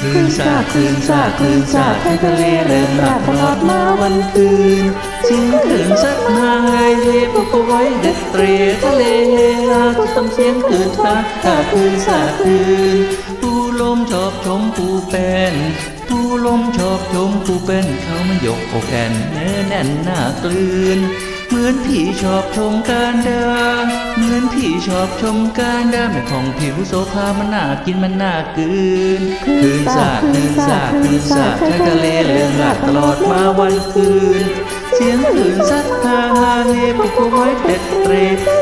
คลื่นซาคลื่นซาคลื่นซาใช้ทะเลเริงรักตลอดมาวันคืนเสียงคลื่นซัดมาไงเฮปุกไว้เด็ดเตรทะเลเฮฮาทุกคำเสียงคลื่นซาซาคลื่นซาคลื่นผู้ลมชอบชมผู้เป็นผู้ลมชอบชมผู้เป็นเขามันยกโอกแอนแน่แน่นหน้ากลืน เหมือนพี่ชอบชมการเดินเหมือนพี่ชอบชมการเดินไม่ของผิวโซฟามันน่ากินมันน่ากืนคืนสาดคืนสาดคืนสาดใช้ทะเลเรื่องหลักตลอดมาวันคืน เสียงคืนซัดฮาฮาเฮปุกไว้เด็ดเตร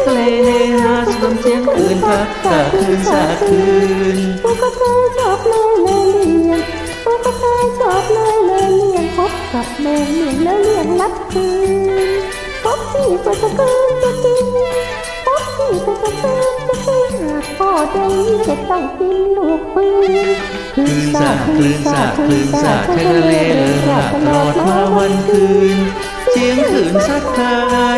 ทะเลเฮฮาสมเสียงคืนพักสาดคืนสาดคืนปูก็เคยชอบเลยเลยเลียงปูก็เคยชอบเลยเลยเลียงพบกับแมงเลียงแล้วเลียงลัดคืน พี่ก็จะเกินจะกินพบที่ก็จะเกินจะกินหากพ่อใจจะต้องกินลูกปืนคลื่นสาดคลื่นสาดคลื่นสาดทะเลเรื่อหลักตลอดมาวันคืนเสียงคลื่นซัดคา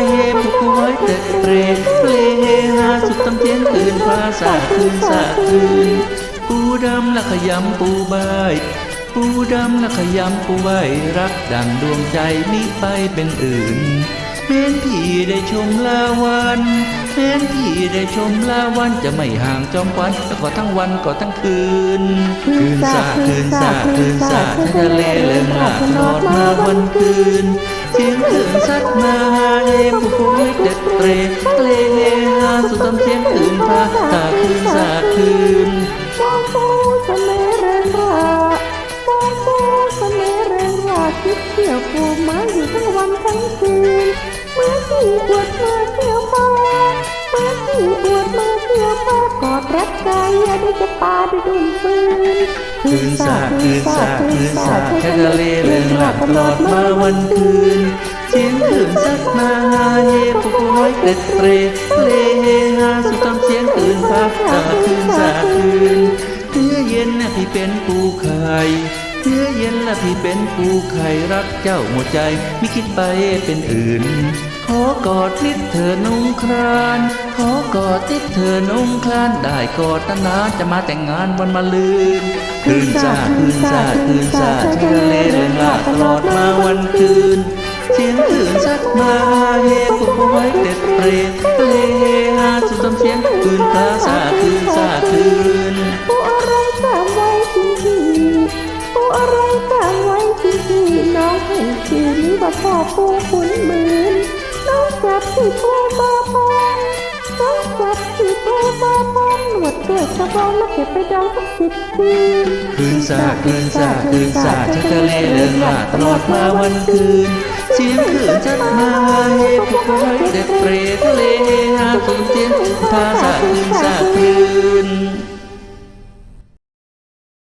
เฮปุกไว้เด็ดเตรทะเลเฮฮาสุดตำเสียงคลื่นฟ้าสาดคืนสาดคืนปูดำละขยำปูใบปูดำละขยำปูใบรักดังดวงใจมิไปเป็นอื่น แม้นพี่ได้ชมลาวันแม้นพี่ได้ชมลาวันจะไม่ห่างจอมควันแต่ก็ทั้งวันก็ทั้งคืน คืนสาคืนสาคืนสาดทั้งทะเลเรื่องหลาตลอดมาวันคืนเสียงคลื่นซัดมาเฮปุกไว้เด็ดเตรทะเลเฮฮาสุดตำเสียงคลื่นฟ้าสาคืนสาคืนมองปูเสน่ห์เริงรามองปูเสน่ห์เริงราคิดเที่ยวปูม ที่อวดมาเที่ยวมาเมื่อที่อวดมาเที่ยวมากอดรัดกายอย่าได้จะปาด้ดุมปืนคืนสาดคืนสาดคืนสาดแค่ทะเลเรื่องหลักตลอดมาวันคืนเสียงคลื่นซัดมาฮาเฮปุกไว้เด็ดเตรทะเลเฮฮาสุดตำเสียงคลื่นฟ้าสาคืนสาดคืนเมื่อเย็นน่ะพี่เป็นปูไข่เมื่อเย็นละพี่เป็นปูไข่รักเจ้าหมดใจไม่คิดไปเป็นอื่น อกอดนิดเธอนุ่งครานขอกอดนิดเธอนุ่งคลานได้กอดตั้งนานจะมาแต่งงานวันมาลืนคืนสาคืนสาคืนสาใช้ทะเลเรื่องลาตลอดมาวันคืนเสียงคลื่นซัดมาเฮปุกไว้เด็ดเปรตทะเลเฮฮาสุดตำเสียงคืนพาสาคืนสาคืนปูอะไรกางไว้ที่ที่ปูอะไรกางไว้ที่ที่น้องให้ชื่อนี้ว่าพ่อปูขุนหมื่นน้อ งจับที่ปูบาปอนน้องจับที่ปูบาปอนหนวดด้วยกระบองแล้วเก็บไปดองสักสิบคืนคืนสาดคืนสาดคืนสาดใช้ทะเลเรื่องลาตลอดมาวันคืน เสียงคืนซัดมาเฮปุกไว้เด็ดเปรตทะเลเฮฮาสุดตำเสียงพาสาคืนสาดคืน